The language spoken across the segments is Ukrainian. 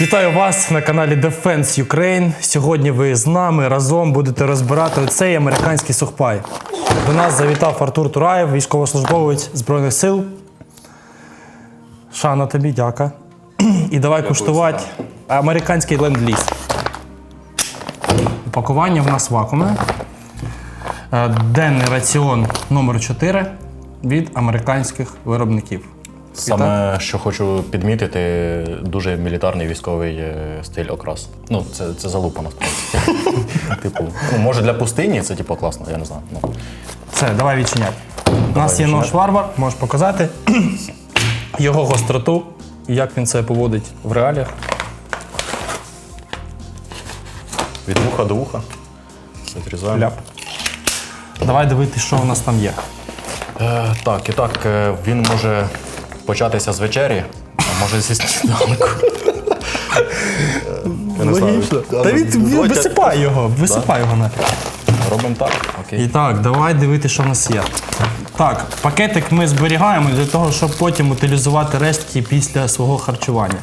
Вітаю вас на каналі Defense Ukraine. Сьогодні ви з нами разом будете розбирати цей американський сухпай. До нас завітав Артур Тураєв, військовослужбовець Збройних сил. Шана тобі, дяка. І давай куштувати американський ленд-ліз. Упакування в нас вакуумне. Е, Денний раціон номер 4 від американських виробників. Саме що хочу підмітити, дуже мілітарний військовий е, стиль окрас. Ну, це, це залупа насправді. Типу, ну, може для пустині це типу класно, я не знаю. Ну, Все, давай відчиняти. У нас є нож варвар, можеш показати його гостроту як він себе поводить в реаліях. від вуха до вуха. Відрізаємо. Ляп. Давай дивитися, що у нас там є. Е, так, і так, е, він може початися з вечері, а може зі сніданку. Я не знаю. Та від, Давайте- висипай його, висипай його нафіг. Робимо так, І окей. так, давай дивитися, що в нас є. Так, пакетик ми зберігаємо для того, щоб потім утилізувати рештки після свого харчування.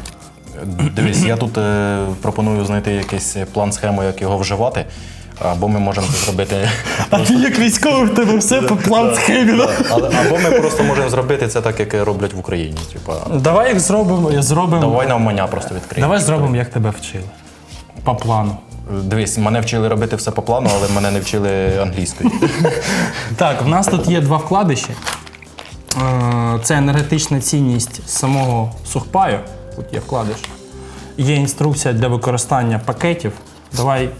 Дивись, я тут е, пропоную знайти якийсь план схему, як його вживати. Або ми можемо це зробити. А ти як військовий, в тебе все по план схемі. або ми просто можемо зробити це так, як роблять в Україні. Давай як зробимо, зробимо. давай навмання просто відкриємо. Давай зробимо, як тебе вчили. По плану. Дивись, мене вчили робити все по плану, але мене не вчили англійською. Так, в нас тут є два вкладиші. Е, Це енергетична цінність самого сухпаю. Тут є вкладиш. Є інструкція для використання пакетів. Давай е,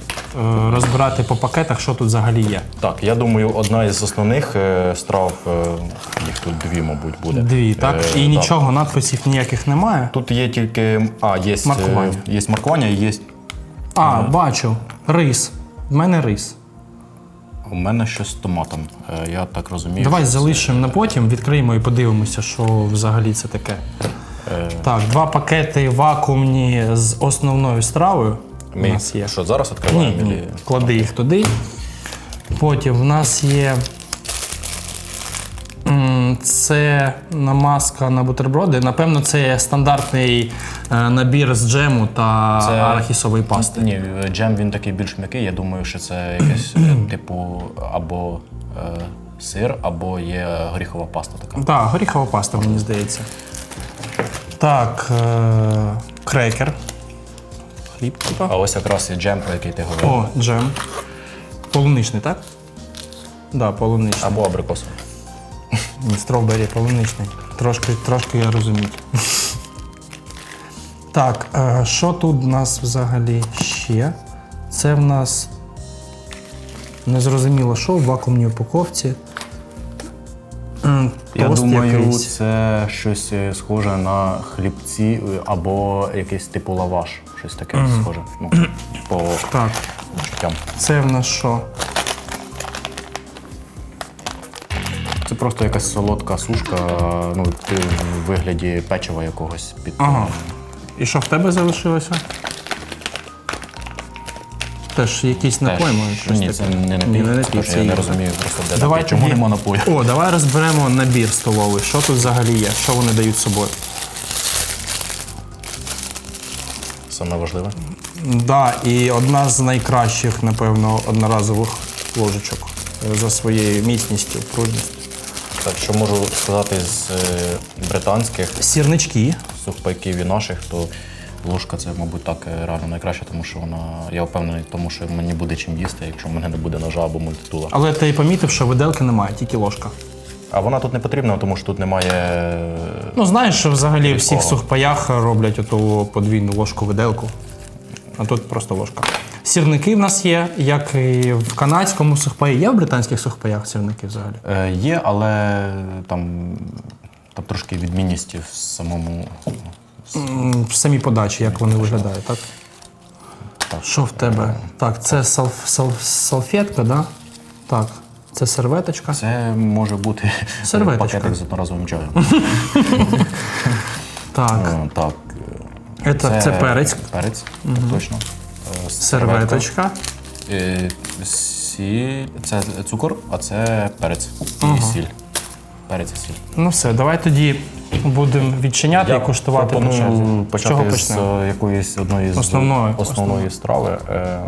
розбирати по пакетах, що тут взагалі є. Так, я думаю, одна із основних е, страв, е, їх тут дві, мабуть, буде. Дві, так? Е, І нічого, надписів ніяких немає. Тут є тільки. А, є Маркування. Є маркування і є. А, бачу. Рис. В мене рис. У мене щось з томатом. Е, Я так розумію. Давай що це- залишимо на потім, відкриємо і подивимося, що взагалі це таке. Е. Так, два пакети вакуумні з основною стравою. У Ми нас є. що зараз відкриваємо? ні, Ілі- клади їх туди. Потім в нас є. Це намазка на бутерброди. Напевно, це стандартний е, набір з джему та Це- арахісової пасти. Ні, джем він такий більш м'який. Я думаю, що це якесь е, типу або е, сир, або є горіхова паста така. Так, горіхова паста, мені здається. Так, е- крекер. Хліб, типа. А ось якраз і джем, про який ти говорив. О, джем. Полуничний, так? Так, да, полуничний. Або абрикосовий. Ні, стровбері, полуничний. Трошки, трошки я розумію. Так, е, що тут в нас взагалі ще? Це в нас незрозуміло, що в вакуумній упаковці. Я тост думаю, якийсь. це щось е, схоже на хлібці е, або якийсь типу лаваш. Щось таке схоже. Ну, по Так, відчуттям. це в нас що? Це просто якась солодка сушка, ну, в вигляді печива якогось під. Ага. І що в тебе залишилося? Теж якийсь Теж. напой, Ні, це не напій. Не напій, це я не розумію просто де Давай напій. Чому тоді- нема напою? О, давай розберемо набір столовий. Що тут взагалі є? Що вони дають з собою? Саме важливе. Да, і одна з найкращих, напевно, одноразових ложечок е, за своєю міцністю, пружністю. Так, що можу сказати з е, британських Сірнички. сухпайків і наших, то ложка це, мабуть, так е, реально найкраще, тому що вона. Я впевнений, тому що мені буде чим їсти, якщо в мене не буде ножа або мультитула. Але ти помітив, що виделки немає, тільки ложка. А вона тут не потрібна, тому що тут немає. Ну, знаєш, що взагалі в всіх сухпаях роблять оту подвійну ложку-виделку, а тут просто ложка. Сірники в нас є, як і в канадському сухпаї. Є в британських сухпаях сірники взагалі? Е, Є, але там, там трошки відмінність в самому. Самій подачі, як вони виглядають, так? Так. Що в тебе? Так, це салф, салф, салфетка, да? Так, це серветочка. Це може бути Серветочка. пакетик з одноразовим чаєм. Так, Е, Так. це, це, перець, Перець, так точно. Е, серветочка. Е, Сіль, це цукор, а це перець і сіль. перець і сіль. Ну все, давай тоді будемо відчиняти і куштувати по черзі. Почати чого з почнемо? е, якоїсь одної з Основної. основної страви. Е,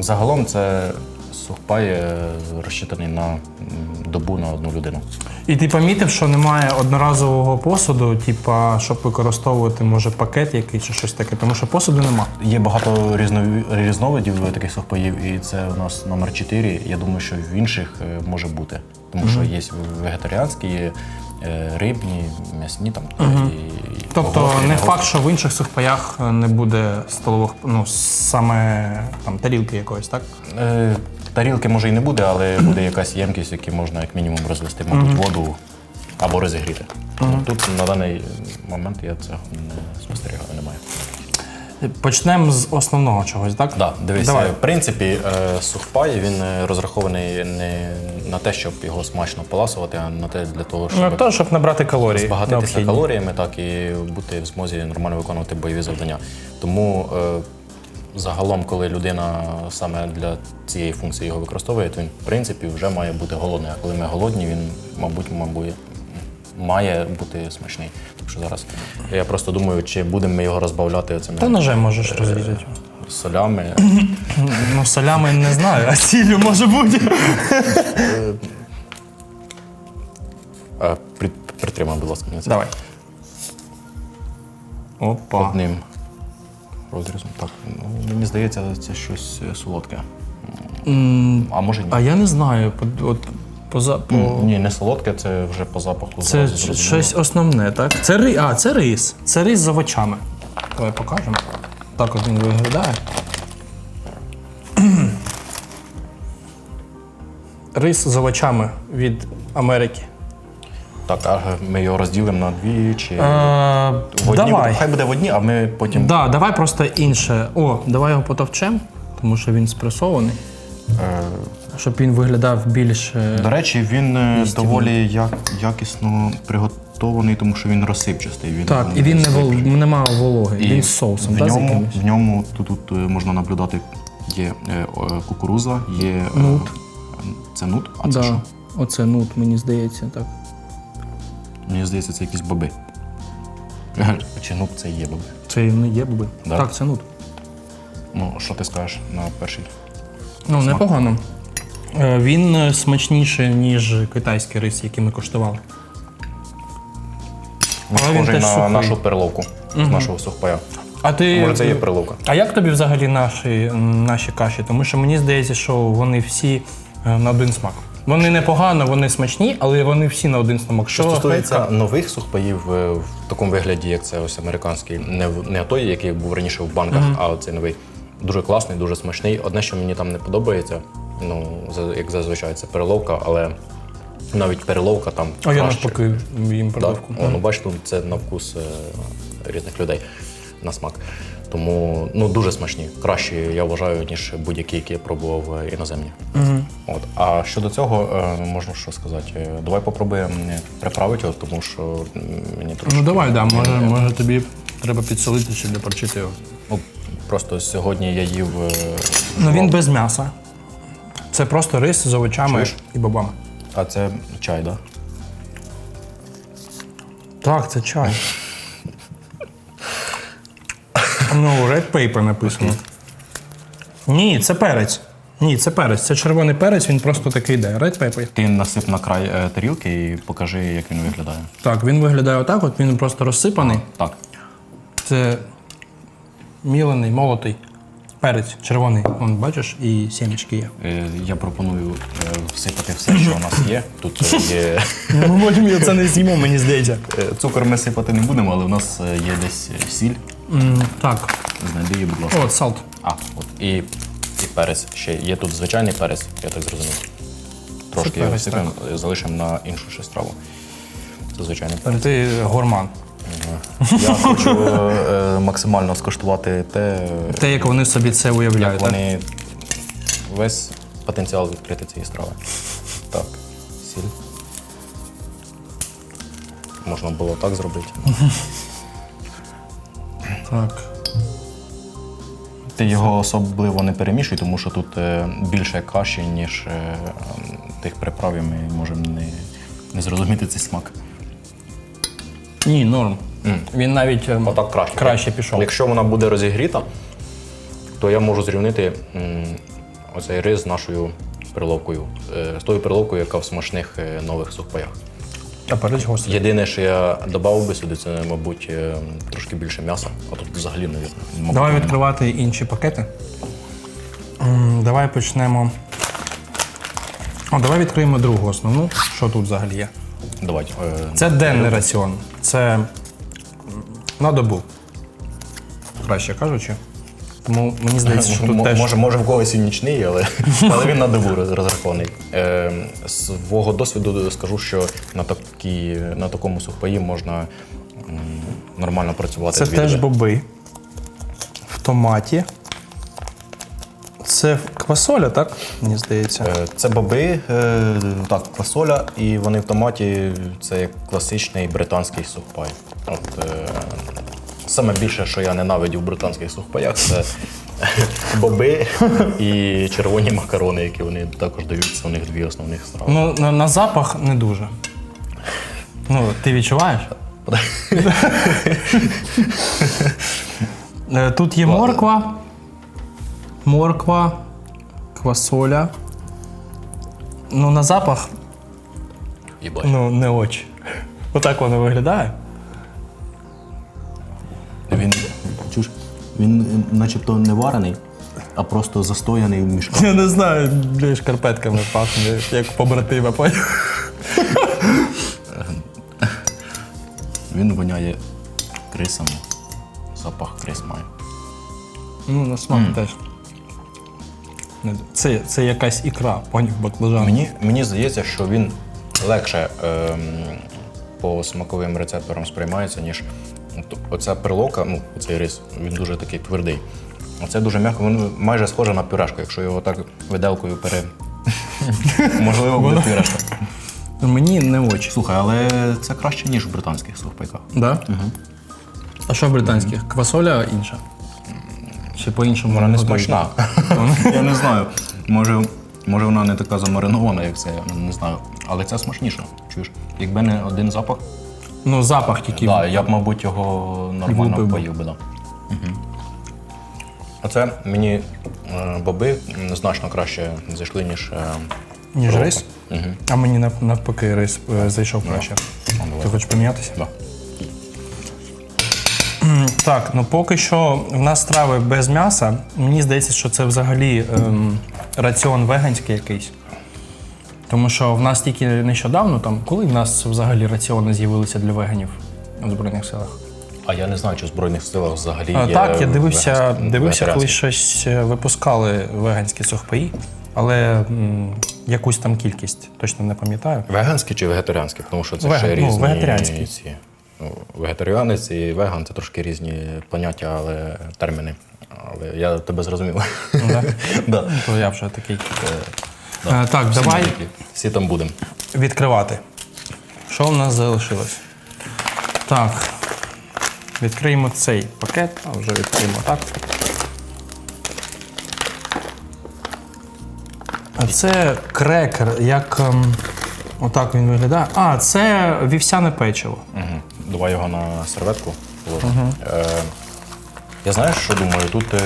Загалом це сухпай е, розчитаний на м, добу на одну людину. І ти помітив, що немає одноразового посуду, типа, щоб використовувати, може, пакет якийсь чи щось таке, тому що посуду нема. Є багато різнові- різновидів таких сухпаїв, і це у нас номер 4. Я думаю, що в інших е, може бути. Тому що є вегетаріанські, є рибні, м'ясні там. І, Тобто і не факт, що в інших сухпаях е, не буде столових, ну, саме там тарілки якоїсь, так? Е, Тарілки може і не буде, але буде якась ємкість, яку можна як мінімум розвести, мабуть, воду або розігріти. Тут на даний момент я цього не спостерігаю. Почнемо з основного чогось, так? Да, дивись, Давай. в принципі, е, сухпай він е, розрахований не на те, щоб його смачно поласувати, а на те для того, щоб Ну, то, щоб набрати калорії. збагатитися необхідні. калоріями, так і бути в змозі нормально виконувати бойові завдання. Тому е, загалом, коли людина саме для цієї функції його використовує, то він в принципі вже має бути голодний. А коли ми голодні, він, мабуть, мабуть, має бути смачний. Так що зараз я просто думаю, чи будемо ми його розбавляти цими Та ножем можеш розрізати. солями. Ну, солями не знаю, а сіллю може бути. Е, при- Притримай, будь ласка, мені це Давай. Опа. одним розрізом. Так, ну, мені здається, це щось е, солодке. А може ні. А я не знаю. От, по... Ні, не солодке, це вже по запаху. Це зразу щось основне, так? Це ри... А, це рис. Це рис з овочами. Давай покажемо. Так от він виглядає. Рис з овочами від Америки. Так, а ми його розділимо на дві чи Е, в одні давай. Хай буде в одні, а ми потім. Да, давай просто інше. О, давай його потовчем, тому що він спресований. Е, Щоб він виглядав більш. е, До речі, він е, доволі як, якісно приготований, тому що він розсипчастий. Він, Так, і він не вол... нема вологи, І він з соусом, в з ньому, якимось? в ньому тут, тут е, можна наблюдати є е, е, кукуруза, є. е, Нут. Це нут, а це Да. що? Оце нут, мені здається, так. Мені здається, це якісь боби. Чи нут це є боби? Це не є боби. Да? Так, це нут. Ну, що ти скажеш на перший? Ну, непогано. Е, Він е, смачніший, ніж китайський рис, який ми коштували. Він Але він схожий теж на сухий. нашу перловку з нашого сухпая. А ти. Може, це є перловка? А як тобі взагалі наші, наші каші? Тому що мені здається, що вони всі е, на один смак. Вони непогано, вони смачні, але вони всі на один смак. Що стосується нових сухпаїв е, в такому вигляді, як це ось американський, не, в- не той, який був раніше в банках, а цей новий. Дуже класний, дуже смачний. Одне, що мені там не подобається, ну, як зазвичай, це переловка, але навіть переловка там А я краще. навпаки їм Да? продавку. О, ну, бачите, це на вкус е, різних людей, на смак. Тому ну, дуже смачні. Кращі, я вважаю, ніж будь-які, які я пробував е, іноземні. От. А щодо цього, е, можна що сказати. Давай попробуємо приправити його, тому що мені трошки. Ну давай, да, може, може тобі треба підсолити чи доперчити його. Просто сьогодні я їв. е, Ну він без м'яса. Це просто рис з овочами Чуєш? і бобами. А це чай, так? Да? Так, це чай. Ну, red paper написано. Ні, це перець. Ні, це перець. Це червоний перець, він просто такий йде. Red pepper. Ти насип на край е, тарілки і покажи, як він виглядає. Так, він виглядає отак, от він просто розсипаний. Так. Це мілений, молотий перець, червоний. Вон, бачиш, і сімечки є. Е, Я пропоную е, всипати все, що у нас є. Тут е, є. Ми потім це не з'їмо, мені здається. Е, Цукор ми сипати не будемо, але у нас е, є десь е, сіль. М, Так, Знайди її, будь ласка. от салт. А, от. І, і перець ще. Є тут звичайний перець, я так зрозумів. Трошки його перець, сипемо, залишимо на іншу ще страву. Це звичайний перець. Ти гурман. Я хочу е, максимально скуштувати те, Те, як вони собі це уявляють. як так? вони весь потенціал відкрити цієї страви. Так, сіль. Можна було так зробити. Так. Ти його особливо не перемішуй, тому що тут е, більше каші, ніж е, тих приправ, і ми можемо не не зрозуміти цей смак. Ні, норм. Він навіть ем, Отак краще. краще пішов. Якщо вона буде розігріта, то я можу зрівнити м, оцей рис з нашою приловкою, е, з тою приловкою, яка в смачних е, нових сухпаях. А перець гострий. Єдине, що я додав би сюди, це, мабуть, е, трошки більше м'яса, а тут взагалі не мабуть, Давай нема. відкривати інші пакети. М, Давай почнемо. О, давай відкриємо другу основну. Що тут взагалі є? Давай. е, Це денний раціон. Це на добу. Краще кажучи. Тому мені здається, що тут М- теж. може, може в когось і нічний, але, але він на добу роз- розрахований. Е, з свого досвіду скажу, що на, такі, на такому сухпаї можна м, нормально працювати. Це дві теж доби. боби. В томаті. Це квасоля, так? Мені здається. Е, Це боби, е, так, квасоля, і вони в томаті це як класичний британський сухпай. От, е, саме більше, що я ненавидів в британських сухпаях, це боби і червоні макарони, які вони також дають. Це у них дві основних страви. Ну, на, на запах не дуже. Ну, ти відчуваєш? Е, Тут є морква, морква, квасоля. Ну, на запах, Їбать. ну, не очі. Отак воно виглядає. Він е, начебто не варений, а просто застояний в мішках. Я не знаю, бля, шкарпетками пахне, як побратима? Він воняє крисами. Запах крис має. Ну, на смак теж. Це, це якась ікра, поняв, баклажан. Мені, мені здається, що він легше ем, по смаковим рецепторам сприймається, ніж оця приловка, ну, цей рис, він дуже такий твердий. А це дуже м'яко, він майже схоже на пюрешку, якщо його так виделкою пере. Можливо, буде пюрешка. Мені не очі. Слухай, але це краще, ніж в британських сухпайках. Да? А що в британських? Квасоля інша? Чи по-іншому? Вона не смачна. Я не знаю. Може, може вона не така замаринована, як це, я не знаю. Але це смачніше. Чуєш? Якби не один запах, Ну, запах тільки. Так, я б, мабуть, його нормально Влупив би. поїв би, да. Оце мені е, боби значно краще зайшли, ніж. Е, Ніж рис? А мені нав- навпаки рис е, зайшов краще. давай. Ти хочеш помінятися? Да. Так, ну поки що в нас страви без м'яса. Мені здається, що це взагалі ем, раціон веганський якийсь. Тому що в нас тільки нещодавно, там, коли в нас взагалі раціони з'явилися для веганів у Збройних силах. А я не знаю, чи в Збройних силах взагалі. Є так, я дивився, веганські- дивився, коли щось е, випускали веганські сухпаї, але м, якусь там кількість, точно не пам'ятаю. Веганські чи вегетаріанські? Тому що це Вега- ще ну, різні. вегетаріанські. Ці, ну, вегетаріанець і веган це трошки різні поняття, але терміни. Але я тебе зрозумів. Да? Да. То я вже такий. Е, Так, давай Всі, всі там будемо. відкривати. Що в нас залишилось? Так. Відкриємо цей пакет, а вже відкриємо так. А це крекер, як. ем, отак він виглядає. А, це вівсяне печиво. Угу. Давай його на серветку. положимо. Е, я знаєш, що думаю? Тут, е,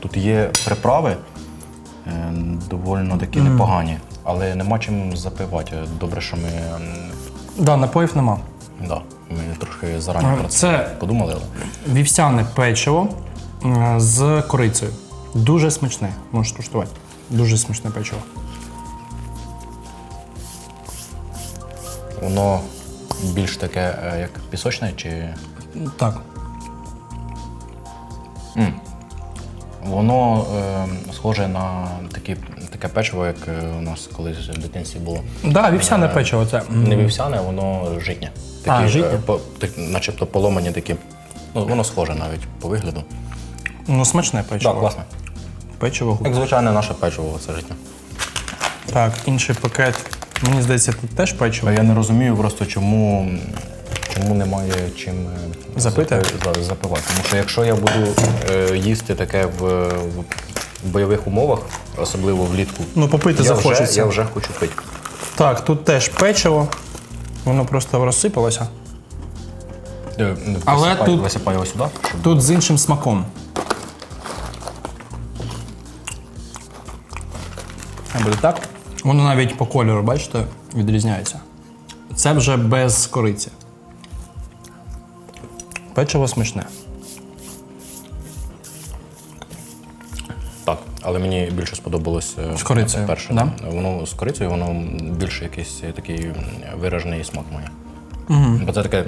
тут є приправи е, доволі такі непогані, але нема чим запивати. Добре, що ми, м, Да, напоїв нема. да, ми трохи зарані А, про це це- подумали. Але... Вівсяне печиво е, з корицею. Дуже смачне. Можеш куштувати. Дуже смачне печиво. Воно більш таке, е, як пісочне, чи Так. Воно е, схоже на такі, таке печиво, як е, у нас колись в дитинстві було. Да, вівсяне печиво це. Не вівсяне, воно житнє. А, е, житнє? по- так, начебто поломані такі. Ну, воно схоже навіть по вигляду. Ну, смачне печиво. Так, класно. Печиво гуд. Як звичайне наше печиво, це життя. Так, інший пакет. Мені здається, тут теж печиво. Я не розумію просто, чому, чому немає чим е, Запити? запи- запивати. Тому що якщо я буду е, їсти таке в, в бойових умовах, особливо влітку, Ну, попити я вже, я вже хочу пити. Так, тут теж печиво. Воно просто розсипалося. Е, Але тут- його сюди, щоб Тут з іншим смаком. Буде так. Воно навіть по кольору, бачите, відрізняється. Це вже без кориці. Печиво смачне. Так, але мені більше сподобалось е, З корицею, перше. да? Воно з корицею, воно більше якийсь е, такий виражений смак має. Угу. Бо це таке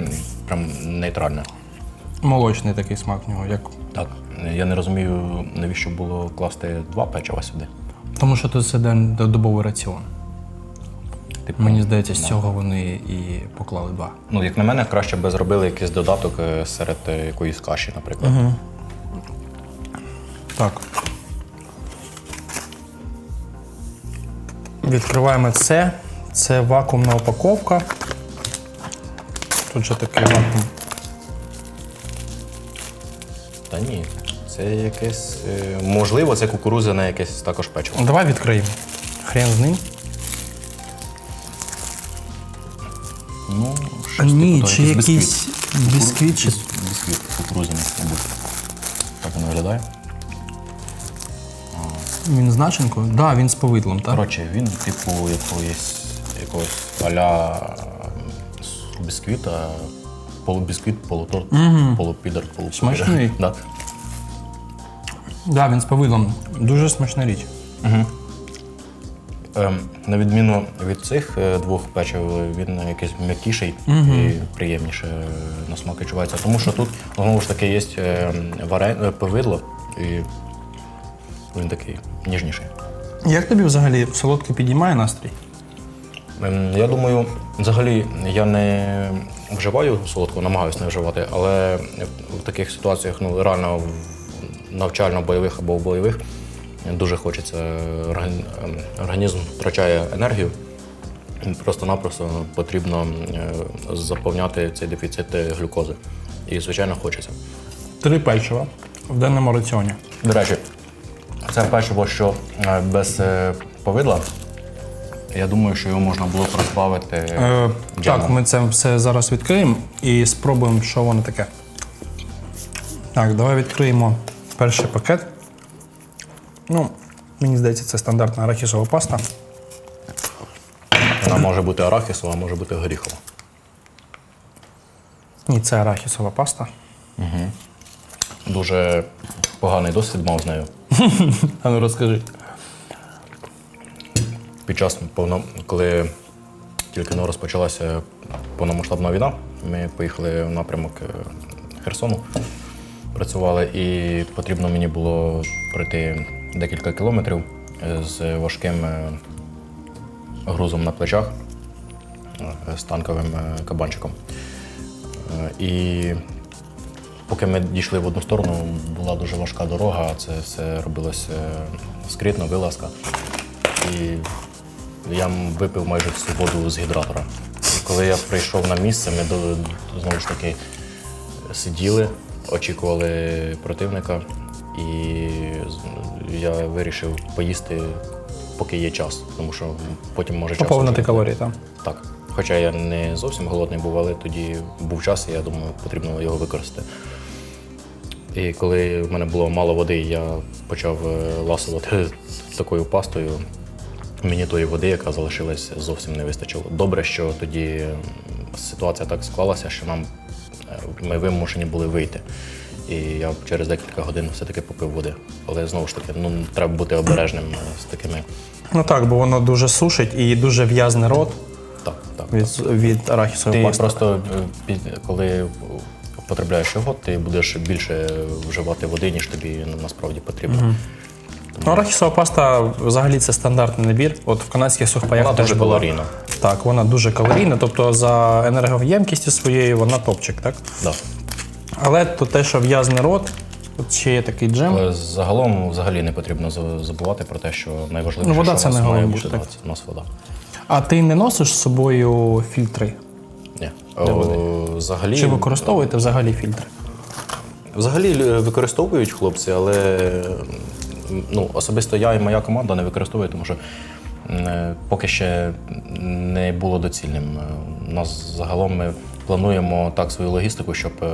прям нейтральне. Молочний такий смак в нього, як. Так. Я не розумію, навіщо було класти два печива сюди. Тому що тут це додобовий раціон. Типу, Мені здається, з цього вони і поклали два. Ну, як на мене, краще би зробили якийсь додаток е, серед е, якоїсь каші, наприклад. Так. Відкриваємо це. Це вакуумна упаковка. Тут же такий вакуум. Та ні, це якесь. е, Можливо, це кукурудзяне якесь також печиво. Давай відкриємо. Хрен з ним. Ну, щось Ні, типу, чи якийсь якийсь бісквіт, чи Бісквіт, бісквіт мабуть. Так воно виглядає. він з начинкою? Так, да, він з повидлом, так? Коротше, він типу якоїсь, якогось аля бісквіта, полубісквіт, полуторт, полупідер, полупідер. Смачний. Да. Так, да, він з повидлом. Дуже смачна річ. Ем, на відміну від цих е, двох печив, він якийсь м'якіший і приємніше на смак відчувається. Тому що тут знову ж таки є е, варен... е, повидло, і він такий ніжніший. Як тобі взагалі солодке підіймає настрій? Ем, Я думаю, взагалі я не вживаю солодко, намагаюся не вживати, але в таких ситуаціях ну, реально навчально-бойових або в бойових дуже хочеться, ем, організм втрачає енергію. Просто-напросто потрібно е, заповняти цей дефіцит е, глюкози. І, звичайно, хочеться. Три печива в денному раціоні. До речі, це печиво, що е, без е, повидла, я думаю, що його можна було розбавити Е, так, ми це все зараз відкриємо і спробуємо, що воно таке. Так, давай відкриємо перший пакет. Ну, мені здається, це стандартна арахісова паста. Вона може бути арахісова, а може бути горіхова. Ні, це арахісова паста. Дуже поганий досвід мав з нею. А ну розкажи. Під час повно, коли тільки но розпочалася повномасштабна війна, ми поїхали в напрямок е, Херсону, працювали, і потрібно мені було пройти декілька кілометрів е, з важким е, грузом на плечах, е, з танковим кабанчиком. І поки ми дійшли в одну сторону, була дуже важка дорога, це все робилося скритно, вилазка. І я випив майже всю воду з гідратора. І коли я прийшов на місце, ми знову ж таки сиділи, очікували противника, і я вирішив поїсти, поки є час, тому що потім може час. Поповнити калорії, так. Так. Хоча я не зовсім голодний був, але тоді був час, і я думаю, потрібно його використати. І коли в мене було мало води, я почав е, ласувати такою пастою. Мені тої води, яка залишилась, зовсім не вистачило. Добре, що тоді ситуація так склалася, що нам е, ми вимушені були вийти. І я через декілька годин все-таки попив води. Але знову ж таки, ну треба бути обережним е, з такими. Ну так, бо воно дуже сушить і дуже в'язне рот Так, так. від, від арахісової Ти пасти. просто е, під- коли потрапляєш його, ти будеш більше вживати води, ніж тобі на- насправді потрібно. Ну, арахісова паста взагалі це стандартний набір. От в канадських сухпаях Вона теж дуже була. калорійна. Так, вона дуже калорійна, тобто за енергоємкістю своєю вона топчик, так? Да. Але то те, що в'язний рот, тут ще є такий джем. Але загалом взагалі не потрібно забувати про те, що найважливіше, Ну, вода що це у нас має бути, так. у нас вода. А ти не носиш з собою фільтри? Ні. О, взагалі, Чи використовуєте взагалі фільтри? взагалі використовують хлопці, але ну, особисто я і моя команда не використовує, тому що е, поки ще не було доцільним. Е, У нас загалом ми плануємо так свою логістику, щоб е,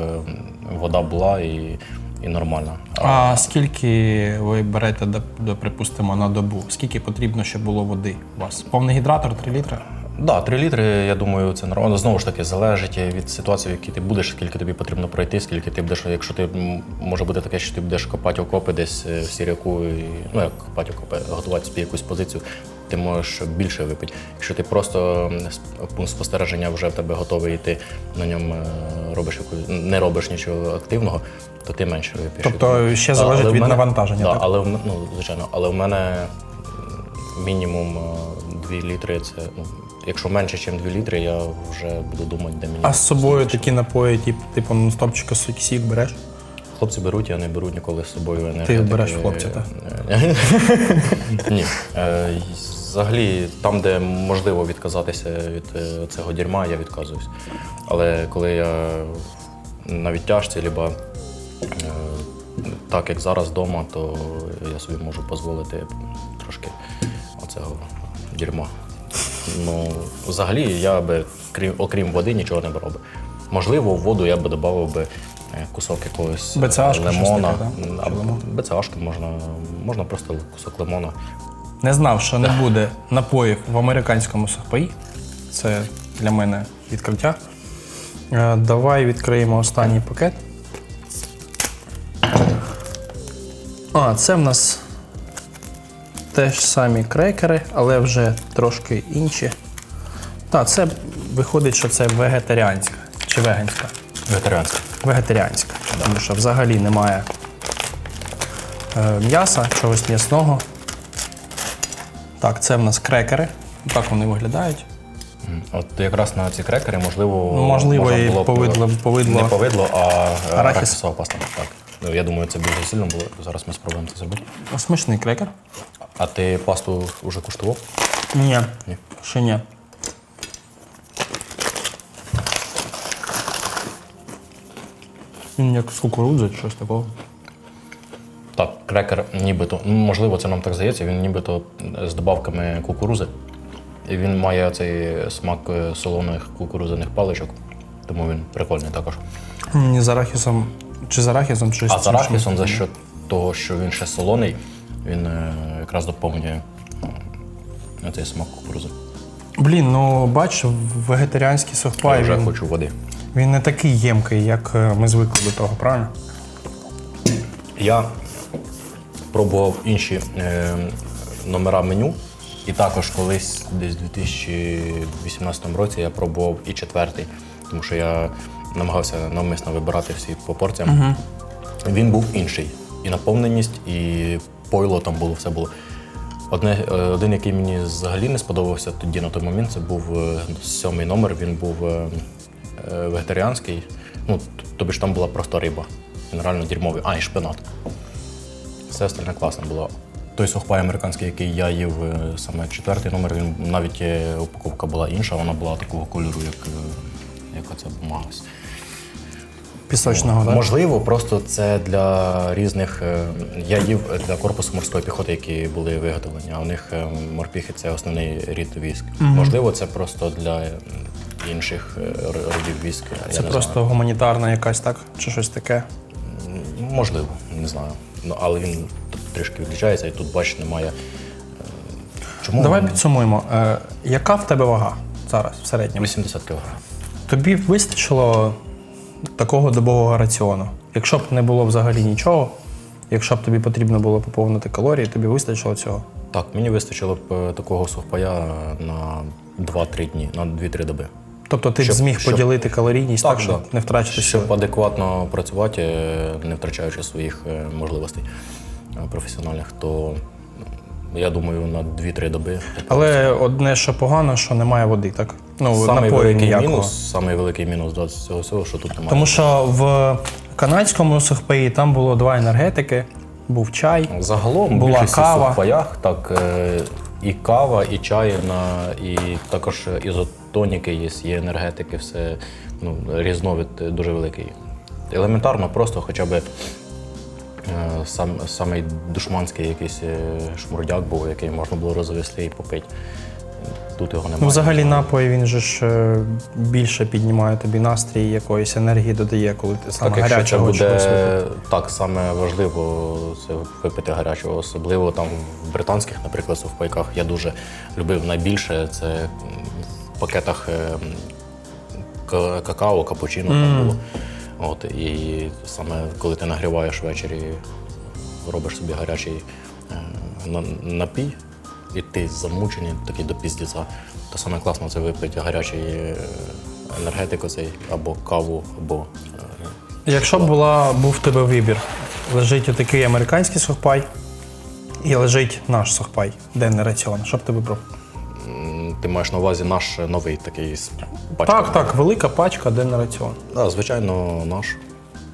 вода була і, і нормальна. А скільки ви берете, припустимо, на добу? Скільки потрібно, щоб було води у вас? Повний гідратор 3 літри? Да, 3 літри, я думаю, це нормально. Знову ж таки, залежить від ситуації, в якій ти будеш, скільки тобі потрібно пройти, скільки ти будеш. Якщо ти може бути таке, що ти будеш копати окопи десь е, в сіряку, і, ну як копати окопи, готувати собі якусь позицію, ти можеш більше випити. Якщо ти просто пункт спостереження вже в тебе готовий, і ти на ньому е, робиш яку, не робиш нічого активного, то ти менше вип'єш. Тобто ще залежить але від мене- навантаження, Да, так? але ну, звичайно, але в мене мінімум 2 літри. Це ну, якщо менше, ніж 2 літри, я вже буду думати, де мені. А з собою такі напої, тип, типу нон-стопчика сік береш? Хлопці беруть, я не беру ніколи з собою енергетики. береш хлопця, так? Ні. Взагалі, там, де можливо відказатися від е, цього дерьма, я відказуюсь. Але коли я на відтяжці, либо е, так як зараз вдома, то я собі можу дозволити трошки оцього дерьма. Ну, взагалі, я би, крім, окрім води, нічого не брав би. Можливо, в воду я би додав би е, кусок якогось БЦАшка, лимона. лимон? Можна, можна просто кусок лимона. Не знав, що не буде напоїв в американському сухпаї. Це для мене відкриття. Е, Давай відкриємо останній пакет. А, це в нас теж самі крекери, але вже трошки інші. Так, це виходить, що це вегетаріанська чи веганська. Вегетаріанська. Вегетаріанська. Тому що взагалі немає е, м'яса, чогось м'ясного. Так, це в нас крекери. Так вони виглядають. От якраз на ці крекери, можливо, Ну, можливо, можна і було б- повидло- повидло. Не повидло, а Арахіс. е, арахісова паста. Так. Ну, я думаю, це дуже сильно було. Зараз ми спробуємо це зробити. Смачний крекер. А ти пасту вже куштував? Ні, Ні. ще ні. Він як з кукурудзи щось такого. Так, крекер нібито, ну, можливо, це нам так здається, він нібито з добавками кукурузи. І він має цей смак е, солоних кукурудзяних паличок, тому він прикольний також. Ні, з арахісом. Чи з арахісом, чи А з арахісом за що того, що він ще солоний, він е, якраз доповнює е, цей смак кукурузи. Блін, ну бач, вегетаріанський Я вже Він, хочу води. він не такий ємкий, як ми звикли до того, правильно? Я пробував інші е, номера меню. І також колись десь у 2018 році я пробував і четвертий, тому що я намагався навмисно вибирати всі по порціям. Він був інший. І наповненість, і пойло там було, все було. Одне, е, один, який мені взагалі не сподобався тоді на той момент, це був е, сьомий номер, він був е, вегетаріанський. Ну, тобі ж там була просто риба. Він реально дерьмовий. А, і шпинат. Все остальне класно було. Той сухпай американський, який я їв, е, саме четвертий номер, він навіть е, упаковка була інша, вона була такого кольору, як, е, як оця бумага. Пісочного, так? Можливо, просто це для різних. Я їв для корпусу морської піхоти, які були виготовлені, а у них морпіхи це основний рід військ. Можливо, це просто для інших родів військ. Це просто гуманітарна якась, так? Чи щось таке. Можливо, не знаю. Ну, але він трішки відрізняється, і тут, бачиш, немає. е, Чому? Давай підсумуємо. Е, яка в тебе вага зараз в середньому? 80 кг. Тобі вистачило такого добового раціону. Якщо б не було взагалі нічого, якщо б тобі потрібно було поповнити калорії, тобі вистачило цього. Так, мені вистачило б е, такого сухпая на 2-3 дні, на 2-3 доби. Тобто ти Щоб- зміг щоб- поділити калорійність так, Так, щоб да. не втрачати Щоб сили. адекватно працювати, не втрачаючи своїх е, можливостей е, професіональних, то ну, я думаю, на 2-3 доби. Але одне, що погано, що немає води, так? Ну, самий напою великий ніякого. мінус, самий великий мінус до цього всього, що тут немає. Тому що в канадському сухпаї там було два енергетики, був чай. Загалом була в кава. сухпаях так е, і кава, і чай, на, і також ізотоніки є, є енергетики, все ну, різновид дуже великий. Елементарно, просто хоча б Е, Сам, самий душманський якийсь е, шмурдяк був, який можна було розвести і попити. Тут його немає. Ну, взагалі напої він же ж е, більше піднімає тобі настрій, якоїсь енергії додає, коли ти саме Так, якщо це гарячого буде випив. так, саме важливо це випити гарячого, особливо там в британських, наприклад, сухпайках я дуже любив найбільше це пакетах е, какао, капучино там було. От, і саме коли ти нагріваєш ввечері, робиш собі гарячий е, напій, і ти замучений такий до піздіця, то саме класно це випити гарячий е, енергетик оцей, або каву, або Якщо б була, був в тебе вибір, лежить отакий американський сухпай і лежить наш сухпай, денний раціон, що б ти вибрав? Ти маєш на увазі наш новий такий з пачками? Так, так, велика пачка, денний раціон. Да, звичайно, наш.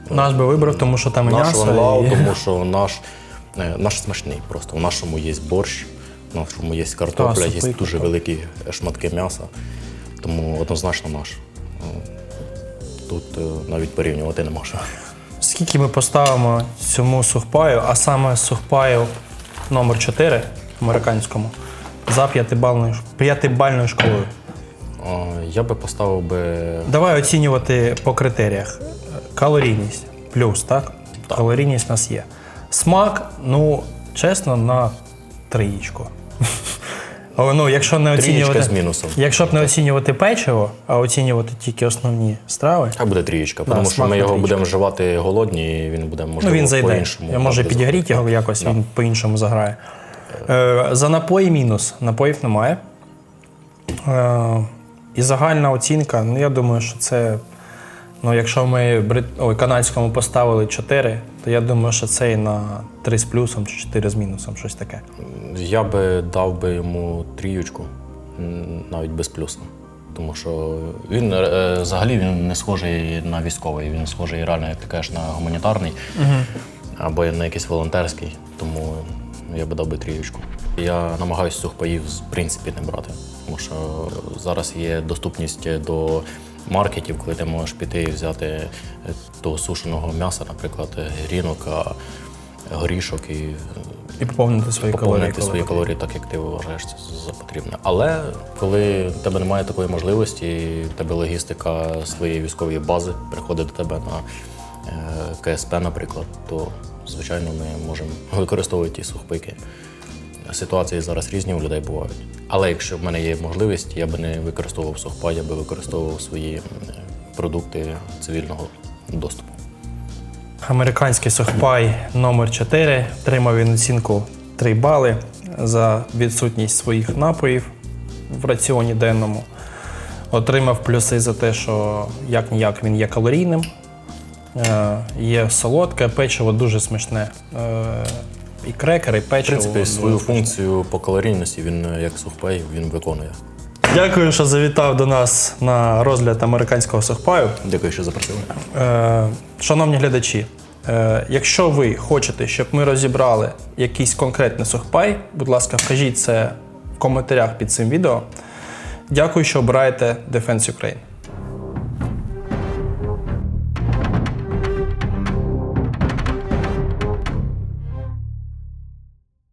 Наш би вибрав, тому що там і Наш м'ясо. ванлау, і... тому що наш, е, наш смачний просто. У нашому є борщ, в нашому є картопля, є дуже так. великі шматки м'яса. Тому однозначно наш. Ну, Тут е, навіть порівнювати не можна. Скільки ми поставимо цьому сухпаю, а саме сухпаю номер 4 американському, за п'ятибальною, п'ятибальною шкалою? О, Я би поставив би Давай оцінювати по критеріях. Калорійність плюс, так? Калорійність у нас є. Смак, ну, чесно, на трієчку. Ну, якщо не оцінювати, з мінусом. якщо б не оцінювати печиво, а оцінювати тільки основні страви, Хай буде трієчка, тому що ми його будемо вживати голодні, і він буде ну можливо він зайде. по-іншому. Може підігріти його якось, він по-іншому заграє. Е, за напої мінус. Напоїв немає. Е, і загальна оцінка, ну я думаю, що це. Ну, якщо ми брит... Ой, канадському поставили 4, то я думаю, що це і на 3 з плюсом чи 4 з мінусом, щось таке. Я би дав би йому трієчку, м, навіть без плюса. Тому що він е, взагалі він не схожий на військовий, він схожий реально, як ти кажеш, на гуманітарний або на якийсь волонтерський. Тому я би дав би трієчку. Я намагаюся сухпаїв в принципі не брати, тому що зараз є доступність до маркетів, коли ти можеш піти і взяти е, того сушеного м'яса, наприклад, грінок, горішок і І поповнити свої калорії. поповнити коли свої калорії так, як ти вважаєш це за потрібне. Але коли в тебе немає такої можливості, в тебе логістика з твоєї військової бази приходить до тебе на е, КСП, наприклад, то звичайно ми можемо використовувати ті сухпайки. Ситуації зараз різні у людей бувають. Але якщо в мене є можливість, я би не використовував сухпай, я би використовував свої продукти цивільного доступу. Американський сухпай номер 4 отримав він оцінку 3 бали за відсутність своїх напоїв в раціоні денному. Отримав плюси за те, що як ніяк він є калорійним, є солодке, печиво дуже смачне. Е, І крекери, і В печиво. принципі, дуже свою функцію по калорійності він е, як сухпай він виконує. Дякую, що завітав до нас на розгляд американського сухпаю. Дякую, що запросили. Е, Шановні глядачі, е, якщо ви хочете, щоб ми розібрали якийсь конкретний сухпай, будь ласка, вкажіть це в коментарях під цим відео. Дякую, що обираєте Defense Ukraine.